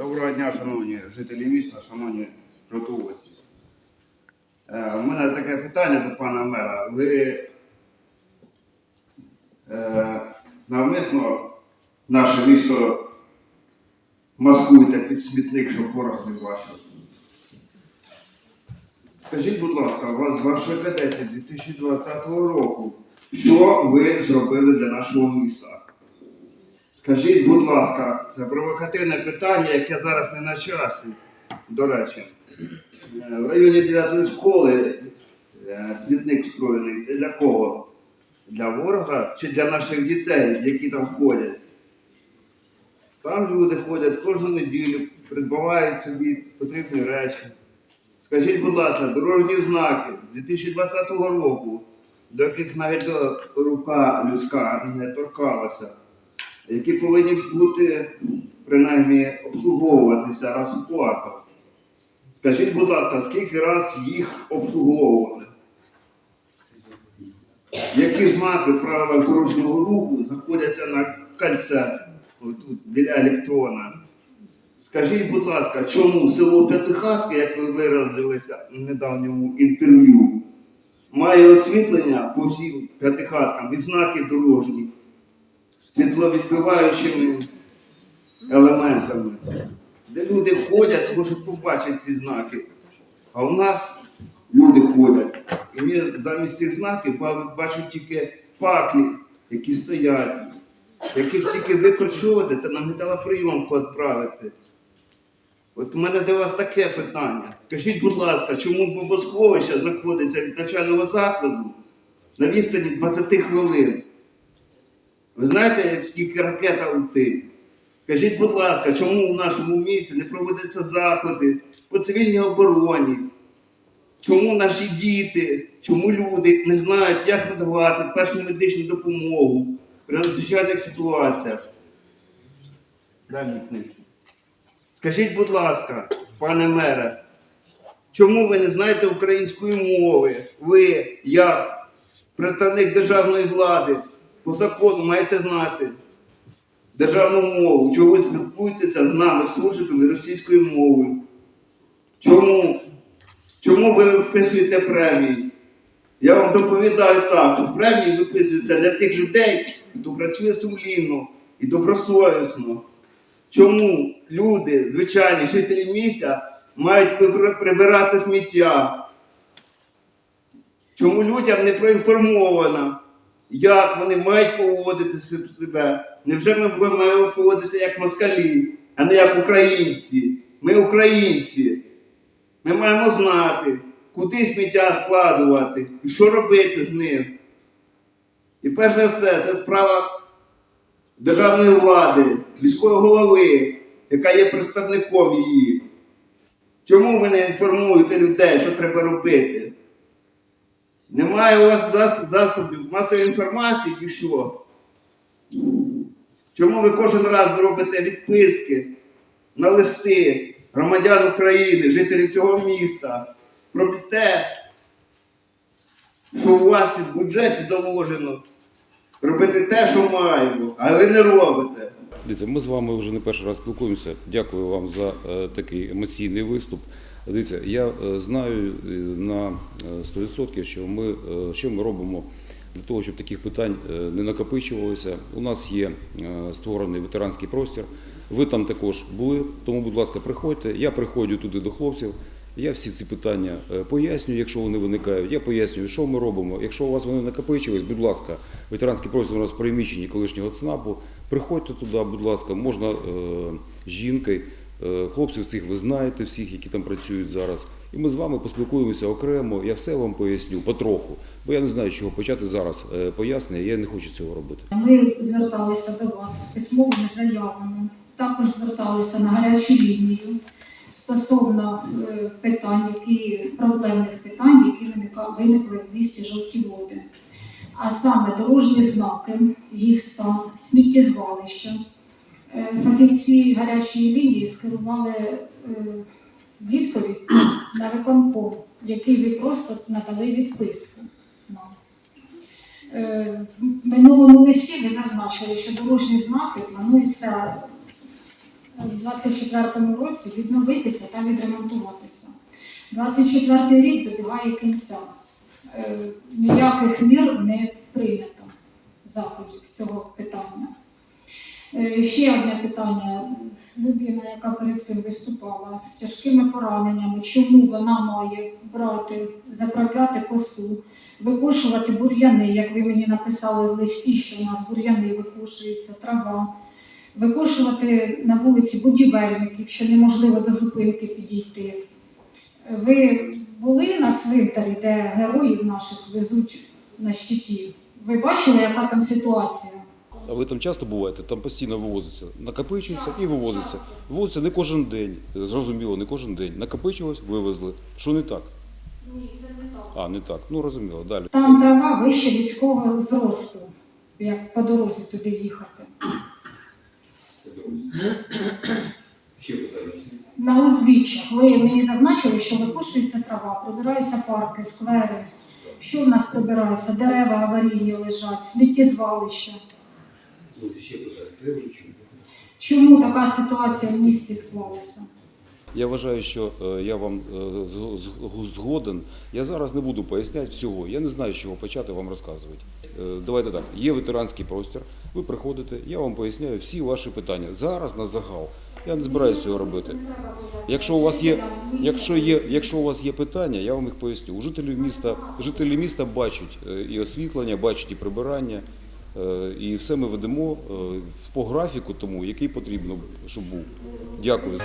Доброго дня, шановні жителі міста, шановні жовтоводці. Е, У мене таке питання до пана мера. Ви е, навмисно наше місто маскуєте під смітник, щоб ворог не бачив. Скажіть, будь ласка, з вашої кадеції 2020 року, що ви зробили для нашого міста? Скажіть, будь ласка, це провокативне питання, яке зараз не на часі. До речі, Е, в районі 9 школи е, смітник встроєний. Це для кого? Для ворога чи для наших дітей, які там ходять? Там люди ходять кожну неділю, придбавають собі потрібні речі. Скажіть, будь ласка, дорожні знаки з 2020 року, до яких навіть рука людська не торкалася які повинні бути принаймні обслуговуватися раз у квартал. Скажіть, будь ласка, скільки раз їх обслуговували? Які знаки в правилах дорожнього руху знаходяться на кольце, отут, біля електрона? Скажіть, будь ласка, чому село П'ятихатки, як ви виразилися в недавньому інтерв'ю, має освітлення по всім п'ятихаткам і знаки дорожні? Світловідбиваючими елементами, де люди ходять, можуть побачити ці знаки. А у нас люди ходять. І ми замість цих знаків ба- бачу тільки паклі, які стоять, яких тільки викорчовувати та на металоприйомку відправити. От у мене до вас таке питання. Скажіть, будь ласка, чому бомбосховище знаходиться від начального закладу на відстані 20 хвилин? Ви знаєте, скільки ракета летить? Скажіть, будь ласка, чому у нашому місті не проводяться заходи по цивільній обороні? Чому наші діти, чому люди не знають, як надавати першу медичну допомогу при надзвичайних ситуаціях? Дай книжку. Скажіть, будь ласка, пане мере, чому ви не знаєте української мови? Ви, як представник державної влади, по закону маєте знати державну мову, чого ви спілкуєтеся з нами, суржиками російською мовою. Чому? Чому ви виписуєте премії? Я вам доповідаю так, що премії виписуються для тих людей, хто працює сумлінно і добросовісно. Чому люди, звичайні жителі міста, мають прибирати сміття? Чому людям не проінформовано, як вони мають поводити себе? Невже ми маємо поводитися як москалі, а не як українці? Ми українці. Ми маємо знати, куди сміття складувати і що робити з ним. І перш за все, це справа державної влади, міської голови, яка є представником її. Чому ви не інформуєте людей, що треба робити? Немає у вас засобів масової інформації чи що? Чому ви кожен раз робите відписки на листи громадян України, жителів цього міста про те, що у вас в бюджеті заложено робити те, що маємо, а ви не робите? Дивіться, ми з вами вже не перший раз спілкуємося. Дякую вам за е, такий емоційний виступ. Дивіться, я е, знаю е, на е, 100%, що ми, е, що ми робимо для того, щоб таких питань е, не накопичувалося. У нас є е, створений ветеранський простір. Ви там також були, тому, будь ласка, приходьте. Я приходжу туди до хлопців. Я всі ці питання е, пояснюю, якщо вони виникають. Я пояснюю, що ми робимо. Якщо у вас вони накопичились, будь ласка, ветеранський простір у нас приміщенні колишнього ЦНАПу. Приходьте туди, будь ласка, можна е, з жінкою. Е, Хлопців цих ви знаєте, всіх, які там працюють зараз. І ми з вами поспілкуємося окремо. Я все вам поясню потроху. Бо я не знаю, чого почати зараз е, пояснення. Я не хочу цього робити. Ми зверталися до вас з письмовими заявами. Також зверталися на гарячу лінію стосовно е, питань, які проблемних питань, які виникли в місті жовті води. А саме дорожні знаки, їх стан, сміттєзвалища. Е, Фахівці гарячої лінії скерували е, відповідь на виконком, який ви просто надали відписку. Е, В минулому листі ви зазначили, що дорожні знаки планується у 2024 році відновитися та відремонтуватися. 24 рік добігає кінця. Ніяких мір не прийнято заходів з цього питання. Е, Ще одне питання. Людина, яка перед цим виступала з тяжкими пораненнями, чому вона має брати, заправляти косу, викошувати бур'яни, як ви мені написали в листі, що у нас бур'яни викошуються, трава, викошувати на вулиці будівельників, що неможливо до зупинки підійти. Ви були на цвинтарі, де героїв наших везуть на щиті? Ви бачили, яка там ситуація? А ви там часто буваєте, там постійно вивозиться, накопичується і вивозиться. Вивозиться не кожен день, зрозуміло, не кожен день. Накопичилось, вивезли. Що не так? Ні, це не так. А, не так. Ну розуміло, далі. Там трава вище людського зросту, як по дорозі туди їхати. На узбіччях ви мені зазначили, що викошується трава, прибираються парки, сквери. Що в нас прибирається? Дерева аварійні лежать, сміттєзвалища. Ну, ще питання. Це вже чому? Чому така ситуація в місті склалася? Я вважаю, що е, я вам е, зго- зго- згоден. Я зараз не буду поясняти всього. Я не знаю, з чого почати вам розказувати. Е, Давайте так. Є ветеранський простір. Ви приходите, я вам поясняю всі ваші питання. Зараз на загал. Я не збираюся цього робити. Якщо у вас є, якщо є, якщо у вас є питання, я вам їх поясню. У жителів міста, жителі міста бачать і освітлення, бачать і прибирання. Е, І все ми ведемо е, по графіку тому, який потрібно, щоб був. Дякую.